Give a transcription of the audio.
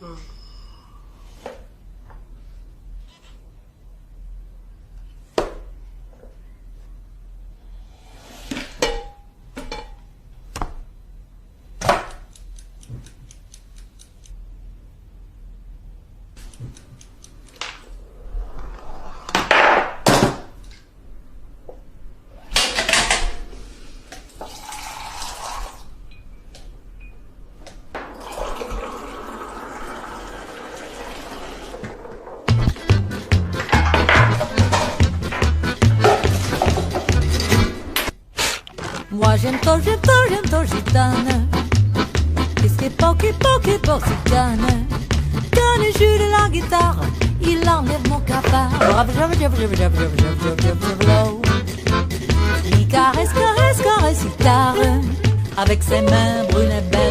嗯。Moi j'aime trop, j'aime trop, j'aime trop gitane. Qu'est-ce qui est pas gitane. Quand il joue de la guitare, il enlève mon cafard. Il caresse, caresse, caresse. Avec ses mains brunes et belles.